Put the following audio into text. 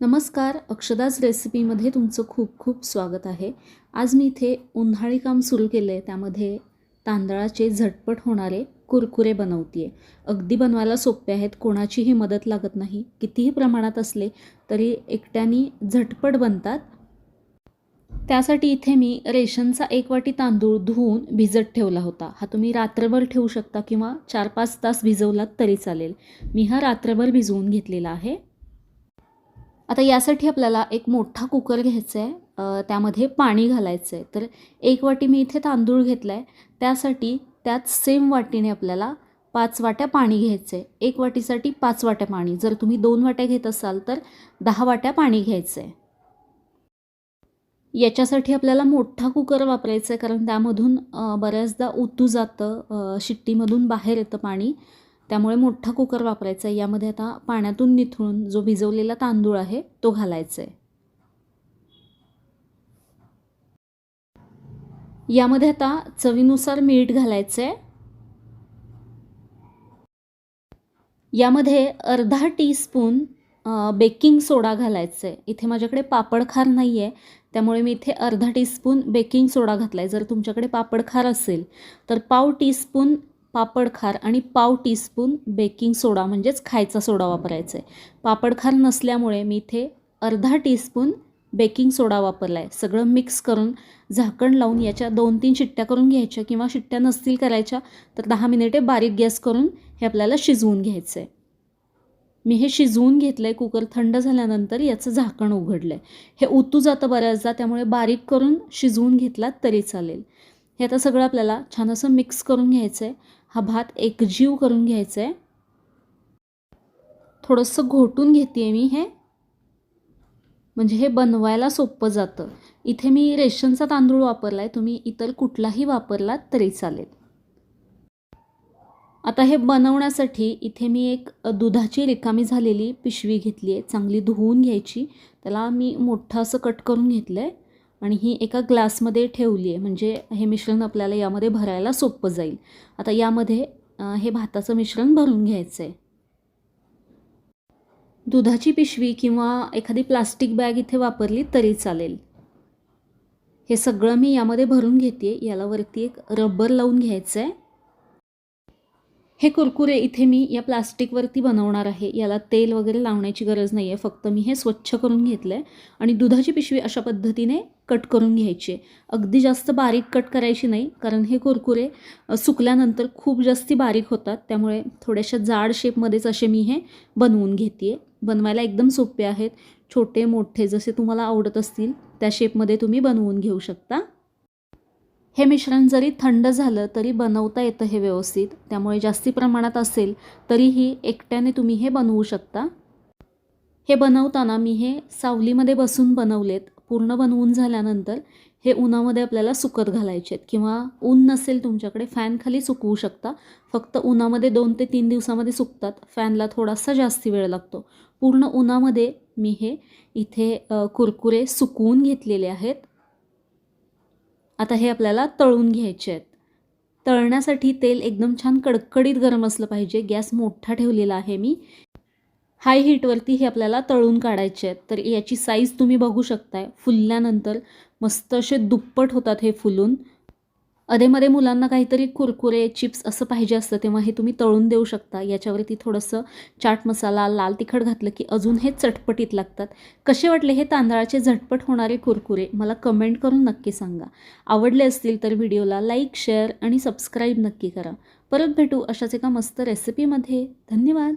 नमस्कार अक्षदाज रेसिपीमध्ये तुमचं खूप खूप स्वागत आहे. आज मी इथे उन्हाळी काम सुरू केलं आहे त्यामध्ये तांदळाचे झटपट होणारे कुरकुरे बनवते आहे अगदी बनवायला सोपे आहेत कोणाचीही मदत लागत नाही. कितीही प्रमाणात असले तरी एकट्याने झटपट बनतात. त्यासाठी इथे मी रेशनचा एक वाटी तांदूळ धुवून भिजत ठेवला होता. हा तुम्ही रात्रभर ठेवू शकता किंवा चार पाच तास भिजवलात तरी चालेल. मी हा रात्रभर भिजवून घेतलेला आहे. आता यासाठी आपल्याला एक मोठा कुकर घ्यायचा आहे. त्यामध्ये पाणी घालायचं आहे. तर एक वाटी मी इथे तांदूळ घेतला आहे त्यासाठी त्याच सेम वाटीने आपल्याला पाच वाट्या पाणी घ्यायचं आहे एक वाटीसाठी पाच वाट्या पाणी. जर तुम्ही दोन वाट्या घेत असाल तर दहा वाट्या पाणी घ्यायचं आहे याच्यासाठी आपल्याला मोठा कुकर वापरायचा आहे. कारण त्यामधून बऱ्याचदा उतू जातं. शिट्टीमधून बाहेर येतं पाणी. त्यामुळे मोठा कुकर वापरायचा आहे. यामध्ये आता पाण्यातून निथळून जो भिजवलेला तांदूळ आहे तो घालायचा आहे यामध्ये आता चवीनुसार मीठ घालायचं आहे यामध्ये अर्धा टीस्पून बेकिंग सोडा घालायचं आहे इथे माझ्याकडे पापड खार नाही आहे त्यामुळे मी इथे अर्धा टीस्पून बेकिंग सोडा घातला आहे जर तुमच्याकडे पापड खार असेल तर पाव टीस्पून पापड खार आणि पाव टीस्पून बेकिंग सोडा म्हणजेच खायचा सोडा वापरायचा आहे. पापड खार नसल्यामुळे मी इथे अर्धा टीस्पून बेकिंग सोडा वापरला आहे. सगळं मिक्स करून झाकण लावून याच्या दोन तीन शिट्ट्या करून घ्यायच्या किंवा शिट्ट्या नसतील करायच्या तर दहा मिनिटे बारीक गॅस करून हे आपल्याला शिजवून घ्यायचं आहे. मी हे शिजवून घेतलं आहे कुकर थंड झाल्यानंतर याचं झाकण उघडलं आहे हे उतू जातं बऱ्याचदा त्यामुळे बारीक करून शिजवून घेतलात तरी चालेल. हे आता सगळं आपल्याला छान असं मिक्स करून घ्यायचं आहे. हा भात एकजीव करून घ्यायचा आहे थोडंसं घोटून घेते आहे मी हे. म्हणजे हे बनवायला सोपं जातं. इथे मी रेशनचा तांदूळ वापरला आहे तुम्ही इतर कुठलाही वापरलात तरी चालेल. आता हे बनवण्यासाठी इथे मी एक दुधाची रिकामी झालेली पिशवी घेतली आहे चांगली धुवून घ्यायची. त्याला मी मोठं असं कट करून घेतलं आहे आणि ही एका ग्लासमध्ये ठेवली आहे. म्हणजे हे मिश्रण आपल्याला यामध्ये भरायला सोपं जाईल. आता यामध्ये हे भाताचं मिश्रण भरून घ्यायचं आहे. दुधाची पिशवी किंवा एखादी प्लास्टिक बॅग इथे वापरली तरी चालेल. हे सगळं मी यामध्ये भरून घेते याला वरती एक रबर लावून घ्यायचं आहे हे कुरकुरे इथे मी या प्लास्टिकवरती बनवणार आहे. याला तेल वगैरे लावण्याची गरज नाही आहे फक्त मी हे स्वच्छ करून घेतलं आहे आणि दुधाची पिशवी अशा पद्धतीने कट करून घ्यायची आहे. अगदी जास्त बारीक कट करायची नाही कारण हे कुरकुरे सुकल्यानंतर खूप जास्ती बारीक होतात. त्यामुळे थोड्याशा जाड शेपमध्येच असे मी हे बनवून घेते बनवायला एकदम सोपे आहेत. छोटे मोठे जसे तुम्हाला आवडत असतील त्या शेपमध्ये तुम्ही बनवून घेऊ शकता. हे मिश्रण जरी थंड झालं तरी बनवता येतं हे व्यवस्थित. त्यामुळे जास्ती प्रमाणात असेल तरीही एकट्याने तुम्ही हे बनवू शकता. हे बनवताना मी हे सावलीमध्ये बसून बनवलेत. पूर्ण बनवून झाल्यानंतर हे उन्हामध्ये आपल्याला सुकत घालायचे आहेत किंवा ऊन नसेल तुमच्याकडे फॅनखाली सुकवू शकता. फक्त उन्हामध्ये दोन ते तीन दिवसामध्ये सुकतात. फॅनला थोडासा जास्ती वेळ लागतो. पूर्ण उन्हामध्ये मी हे इथे कुरकुरे सुकवून घेतलेले आहेत. आता हे आपल्याला तळून घ्यायचे आहेत. तळण्यासाठी तेल एकदम छान कडकडीत गरम असलं पाहिजे. गॅस मोठा ठेवलेला आहे मी. हाय हीटवरती हे आपल्याला तळून काढायचे आहेत. तर याची साईज तुम्ही बघू शकताय. फुलल्यानंतर मस्त असे दुप्पट होतात हे फुलून. अधेमध्ये मुलांना काहीतरी कुरकुरे चिप्स असं पाहिजे असतं तेव्हा हे तुम्ही तळून देऊ शकता. याच्यावरती थोडंसं चाट मसाला लाल तिखट घातलं की अजून हे चटपटीत लागतात. कसे वाटले हे तांदळाचे झटपट होणारे कुरकुरे? मला कमेंट करून नक्की सांगा. आवडले असतील तर व्हिडिओला लाईक शेअर आणि सबस्क्राईब नक्की करा. परत भेटू अशाच एका मस्त रेसिपीमध्ये. धन्यवाद!